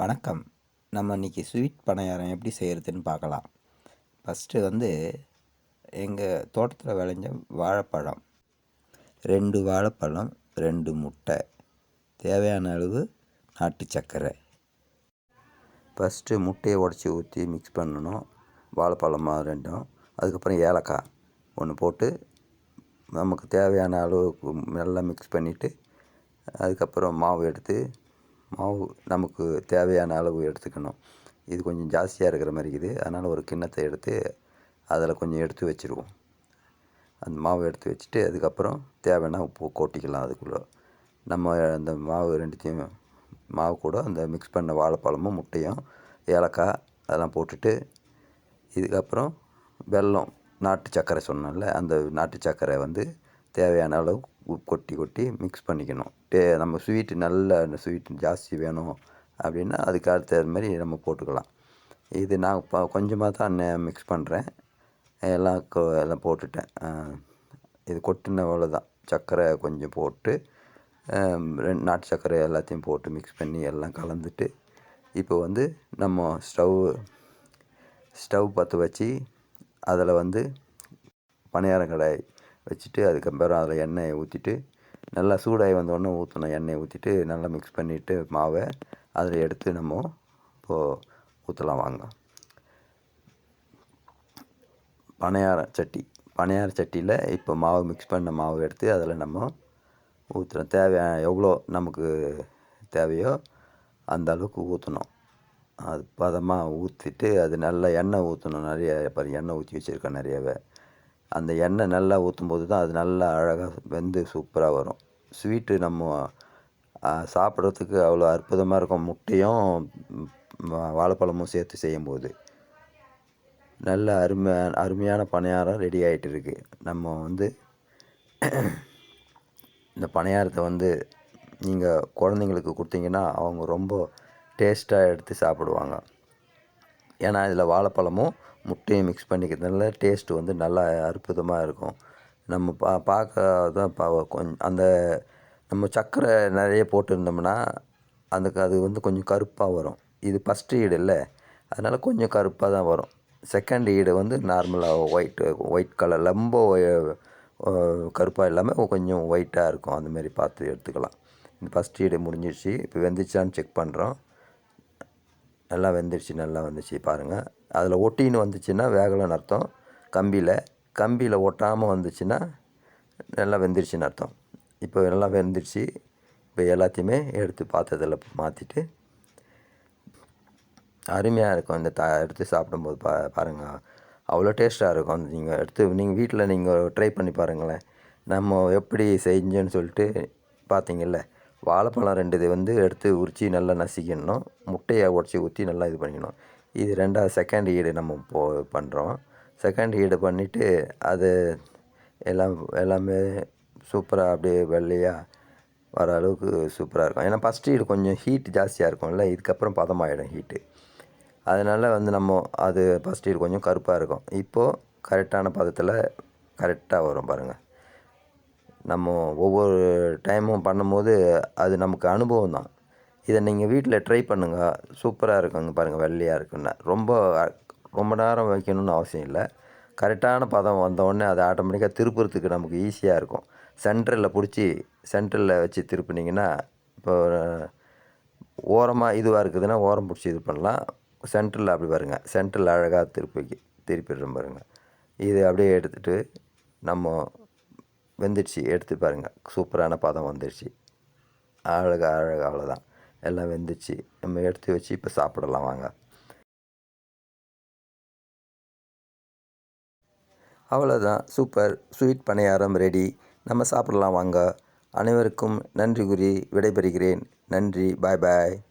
வணக்கம். நம்ம இன்றைக்கி ஸ்வீட் பணியாரம் எப்படி செய்கிறதுன்னு பார்க்கலாம். ஃபஸ்ட்டு வந்து எங்கள் தோட்டத்தில் விளைஞ்ச வாழைப்பழம். ரெண்டு வாழைப்பழம் ரெண்டு முட்டை. தேவையான அளவு நாட்டு சர்க்கரை. ஃபஸ்ட்டு முட்டையை உடச்சி ஊற்றி மிக்ஸ் பண்ணணும். வாழைப்பழமாக ரெண்டும். அதுக்கப்புறம் ஏலக்காய் ஒன்று போட்டு நமக்கு தேவையான அளவுக்கு நல்லா மிக்ஸ் பண்ணிவிட்டு அதுக்கப்புறம் மாவு எடுத்து மாவு நமக்கு தேவையான அளவு எடுத்துக்கணும். இது கொஞ்சம் ஜாஸ்தியாக இருக்கிற மாதிரி இருக்குது. அதனால் ஒரு கிண்ணத்தை எடுத்து அதில் கொஞ்சம் எடுத்து வச்சுருவோம். அந்த மாவு எடுத்து வச்சுட்டு அதுக்கப்புறம் தேவைன்னா உப்பு கொட்டிக்கலாம் அதுக்குள்ளே. நம்ம அந்த மாவு ரெண்டுத்தையும் மாவு கூட அந்த மிக்ஸ் பண்ண வாழைப்பழமும் முட்டையும் ஏலக்காய் அதெல்லாம் போட்டுட்டு இதுக்கப்புறம் வெல்லம் நாட்டு சர்க்கரை சொன்னோம்ல அந்த நாட்டு சர்க்கரை வந்து தேவையான அளவு கொட்டி கொட்டி மிக்ஸ் பண்ணிக்கணும். டே நம்ம ஸ்வீட்டு நல்ல ஸ்வீட் ஜாஸ்தி வேணும் அப்படின்னா அதுக்கு அடுத்த மாதிரி நம்ம போட்டுக்கலாம். இது நான் இப்போ கொஞ்சமாக தான் மிக்ஸ் பண்ணுறேன் எல்லாம் எல்லாம் போட்டுட்டேன். இது கொட்டின அவ்வளோதான் சர்க்கரை கொஞ்சம் போட்டு ரெண்டு நாட்டு சர்க்கரை எல்லாத்தையும் போட்டு மிக்ஸ் பண்ணி எல்லாம் கலந்துட்டு இப்போ வந்து நம்ம ஸ்டவ் ஸ்டவ் பற்ற வச்சு அதில் வந்து பணியாரம் கடாய் வச்சுட்டு அதுக்கப்புறம் அதில் எண்ணெயை ஊற்றிட்டு நல்லா சூடாகி வந்தோடனே ஊற்றணும் எண்ணெயை ஊற்றிட்டு நல்லா மிக்ஸ் பண்ணிவிட்டு மாவை அதில் எடுத்து நம்ம இப்போது ஊற்றலாம் வாங்க. பனையார சட்டி. பனையார சட்டியில் இப்போ மாவு மிக்ஸ் பண்ண மாவு எடுத்து அதில் நம்ம ஊற்றுறோம் தேவையான எவ்வளோ நமக்கு தேவையோ அந்த அளவுக்கு ஊற்றணும் அது பதமாக ஊற்றிட்டு அது நல்லா எண்ணெய் ஊற்றணும் நிறைய பாருங்கள் எண்ணெய் ஊற்றி வச்சுருக்கேன் நிறையவே. அந்த எண்ணெய் நல்லா ஊற்றும் போது தான் அது நல்லா அழகாக வெந்து சூப்பராக வரும். ஸ்வீட்டு நம்ம சாப்பிட்றதுக்கு அவ்வளோ அற்புதமாக இருக்கும் முட்டையும் வாழைப்பழமும் சேர்த்து செய்யும்போது. நல்ல அருமையான அருமையான பணியாரம் ரெடி ஆகிட்டு இருக்குது நம்ம வந்து இந்த பணியாரத்தை வந்து நீங்கள் குழந்தைங்களுக்கு கொடுத்தீங்கன்னா அவங்க ரொம்ப டேஸ்ட்டாக எடுத்து சாப்பிடுவாங்க. ஏன்னா இதில் வாழைப்பழமும் முட்டையும் மிக்ஸ் பண்ணிக்கிறதுனால டேஸ்ட்டு வந்து நல்லா அற்புதமாக இருக்கும். நம்ம பா பார்க்க தான் பா கொஞ்சம் அந்த நம்ம சர்க்கரை நிறைய போட்டிருந்தோம்னா அதுக்கு அது வந்து கொஞ்சம் கருப்பாக வரும். இது ஃபஸ்ட்டு ஈடு இல்லை. அதனால் கொஞ்சம் கருப்பாக தான் வரும். செகண்ட் ஈடு வந்து நார்மலாக ஒயிட்டு ஒயிட் கலர் ரொம்ப கருப்பாக இல்லாமல் கொஞ்சம் ஒயிட்டாக இருக்கும். அந்தமாரி பார்த்து எடுத்துக்கலாம். இந்த ஃபஸ்ட் ஈடு முடிஞ்சிடுச்சு இப்போ வெந்துச்சான்னு செக் பண்ணுறோம் நல்லா வெந்துருச்சு நல்லா வந்துச்சு பாருங்கள் அதில் ஒட்டின்னு வந்துச்சுன்னா வேகலைன்னு அர்த்தம். கம்பியில் கம்பியில் ஒட்டாமல் வந்துச்சுன்னா நல்லா வெந்துருச்சுன்னு அர்த்தம். இப்போ நல்லா வெந்துருச்சு. இப்போ எல்லாத்தையுமே எடுத்து பாத்திரத்தில் மாற்றிட்டு அருமையாக இருக்கும் இந்த த எடுத்து சாப்பிடும்போது பா பாருங்கள் அவ்வளோ டேஸ்ட்டாக இருக்கும். அந்த நீங்கள் எடுத்து நீங்கள் வீட்டில் நீங்கள் ட்ரை பண்ணி பாருங்களேன். நம்ம எப்படி செஞ்சோன்னு சொல்லிட்டு பார்த்தீங்கல்ல வாழைப்பழம் ரெண்டு இது வந்து எடுத்து உரித்து நல்லா நசிக்கணும் முட்டையை உடச்சி ஊற்றி நல்லா இது பண்ணிக்கணும். இது ரெண்டாவது செகண்ட் ஈடு நம்ம போ பண்ணுறோம் செகண்ட் ஈடு பண்ணிவிட்டு அது எல்லாம் எல்லாமே சூப்பராக அப்படியே வெள்ளையாக வர அளவுக்கு சூப்பராக இருக்கும். ஏன்னா ஃபஸ்ட்டு ஈடு கொஞ்சம் ஹீட் ஜாஸ்தியாக இருக்கும்ல இதுக்கப்புறம் பதமாகிடும் ஹீட்டு அதனால் வந்து நம்ம அது ஃபஸ்ட் ஈடு கொஞ்சம் கருப்பாக இருக்கும். இப்போது கரெக்டான பதத்தில் கரெக்டாக வரும் பாருங்கள் நம்ம ஒவ்வொரு டைமும் பண்ணும்போது அது நமக்கு அனுபவம் தான். இதை நீங்கள் வீட்டில் ட்ரை பண்ணுங்கள் சூப்பராக இருக்குங்க பாருங்கள் வெள்ளையாக இருக்குன்னு. ரொம்ப ரொம்ப நேரம் வைக்கணும்னு அவசியம் இல்லை. கரெக்டான பதம் வந்தோடனே அதை ஆட்டோமேட்டிக்காக திருப்புறதுக்கு நமக்கு ஈஸியாக இருக்கும். சென்டரில் பிடிச்சி சென்டரில் வச்சு திருப்பினீங்கன்னா இப்போ ஓரமாக இதுவாக இருக்குதுன்னா ஓரம் பிடிச்சி இது பண்ணலாம். சென்டரில் அப்படி பாருங்கள் சென்டரில் அழகாக திருப்பி திருப்பிடுறோம் பாருங்கள் இது அப்படியே எடுத்துகிட்டு நம்ம வெந்துடுச்சு. எடுத்து பாருங்கள் சூப்பரான பதம் வந்துடுச்சு. அழகாக அழகாக அவ்வளோதான் எல்லாம் வெந்துச்சு நம்ம எடுத்து வச்சு இப்போ சாப்பிடலாம் வாங்க. அவ்வளோதான் சூப்பர். ஸ்வீட் பணியாரம் ரெடி. நம்ம சாப்பிடலாம் வாங்க. அனைவருக்கும் நன்றி கூறி விடைபெறுகிறேன். நன்றி. பாய் பாய்.